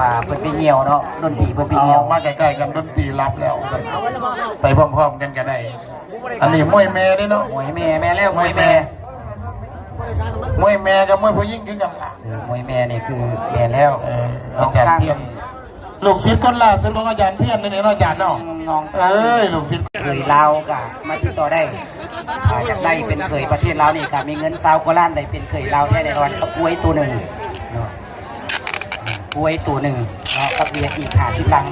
ว่าเพิ่นไปเหี่ยวเนาะดนตรีเพิ่นไปเอาเหี่ยวมาใกล้ๆกันดนตรีรับแล้วกันไปพร้อมๆกันก็ได้ อันนี้มวยแม่เด้เนาะมวยแม่แม่แล้วมวยแม่มวยแม่กับมวยผู้หญิงคือกันล่ะเออมวยแม่นี่คือแม่แล้วเอออาจารย์เพียนลูกศิษย์คนล่าสุดของอาจารย์เพียนนี่เนาะอาจารย์เนาะน้องเอ้ยลูกศิษย์เคยลาวกะมาติดต่อได้อ่าอยากได้เป็นเคยประเทศลาวนี่ค่ะมีเงินซาวกว่าล้านได้เป็นเคยลาวแท้แน่นอนกับกล้วยตัวหนึ่งเนาะ กล้วยตัวหนึ่งเนาะกับเบียร์อีกหาสิบลัง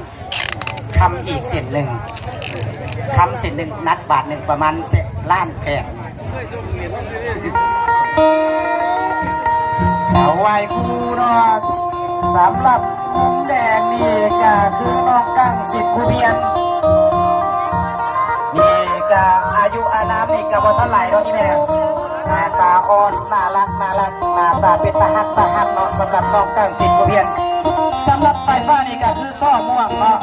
คำอีกเส้นหนึ่งคำเส้นหนึ่งนัดบาทหนึ่งประมาณเศษล้านแพงเอาไว้ครูเนาะสำหรับแดงนี่ก็คือน้องกั้งสิบคูเพียนนี่ก็อายุอานามนี่ก็บ่เท่าไหร่เนาะอีแม่หน้าตาอ่อนน่ารักน่ารักหน้าตาเป็นตาฮักตาฮักเนาะสำหรับน้องตั้งสิทธิ์ผู้เพียน สำหรับไฟฟ้านี่ก็คือซ่อม่วงเนาะ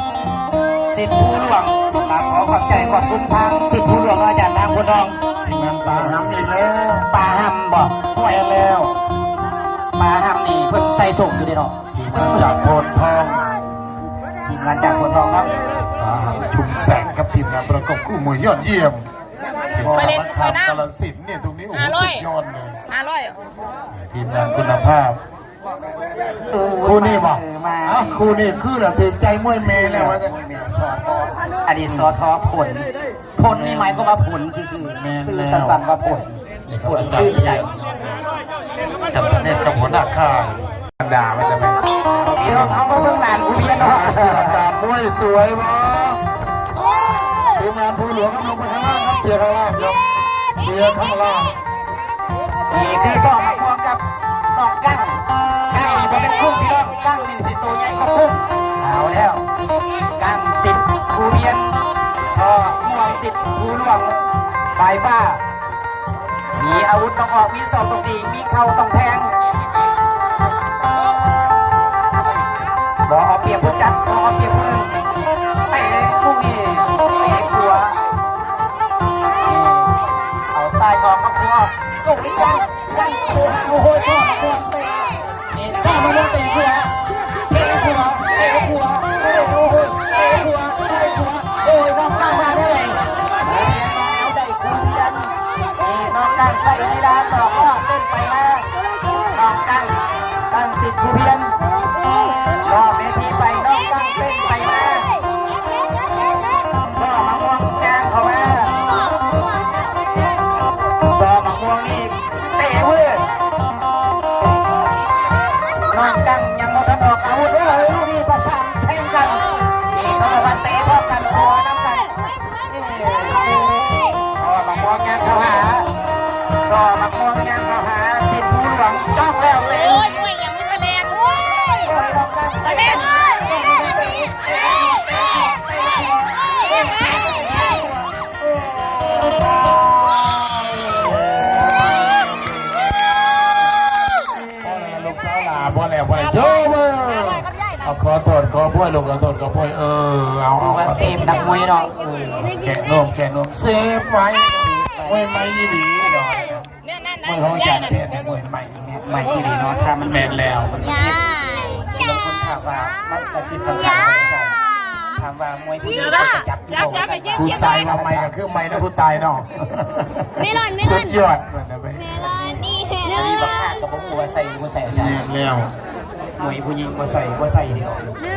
สิทธิ์ผู้หลวงมาขอขอบใจขอบคุณทางสิทธิ์ผู้หลวงอาจารย์นางคุณทองงานปลาหำอีกแล้วป่าหำบอกห่วยแม่แล้วป่าหำนี่เพิ่นใส่ส่งอยู่เด้เนาะทีมงานจากโพนทองทีมงานจากคนทองครับปลาหำชุมแสงกับทีมงานประกอบคู่มวยยอดเยี่ยมทีมงานมาขับกาลสินธุ์เนี่ยตรงนี้โอ้โหสุดยอดเลยห้าร้อยทีมงานคุณภาพ คู่นี้บอกเออมาอ้าวคู่นี้คือเราถือใจมวยเมย์แล้วว่าจะสอทออดีตสอทอผลผลนี่หมายความว่าผลซื่อๆแม่นซื่อแล้วสั้นๆว่าผลนี่ผเขาลอาจารซื่อย์ใจจำเป็นเนตกับหัวหน้าค่ายด่ามันจะไหมพี่น้องเอามาเบิ่งหลานกูเพียนเนาะอาการมวยสวยบ่ทีมงานผู้หลวงครับลงไปข้างล่างครับเชียร์ข้างล่างครับเชียร์ข้างล่างนี่คือสองมาพร้อมกับน้องกั้งายฟ้า มีอาวุธต้องออกมีศอกต้องตีมีเข่าต้องแทงบอเอาเปรียบผู้จัดบอเอาเปรียบมือเตะลูกนี่เตะขัวมีเอาซ้ายออกมาขัวโอ้ยยังยังขัวโอ้โหชอบขัวเตะชอบมาเล่นเตะขัว ใส่ไม่ได้ต่อก็เต้นไปนะน้องตั้งตั้งสิทธิ์คูเพียน อมะม่วงยางเข้าหาสิบผู้หลวงจ้องแล้วเตะโอ้ยมวยยังไม่แดงโอ้ยโอ้ยน้องตั้งแสเตะดงเลยพ่อแล้วลูกสาวหลาพ่อแล้วพ่อแล้วโย่เว้ยเอาขอโทษขอพ่อยลูกขอโทษขอพ่อยเออเอาเอาว่าเซฟนักมวยเนาะเออแกะนมแกะนมเซฟไว้มวยไม่ดีเนี่ยนั่นมวย ของอาจารย์เพชรเนี่ยมวยใหม่ใหม่ที่ดีเนาะถ้ามันแมนแล้วยาบางคนถามว่ามันกระซิบข้างๆหัวใจถามว่ามวยผู้หญิงจะจับที่โบใส่กูตายมาใหม่ก็คือใหม่นะกูตายเนาะเมลอนเมลสุอนดยอดเหมือนนะไปเมลอนนี่เมลอันอนนี้บักห้ากับบักบัวใส่บัวใส่อาจารแมย์นแล้วมวยผู้หญิงบัวใส่บัวใส่เดียวลื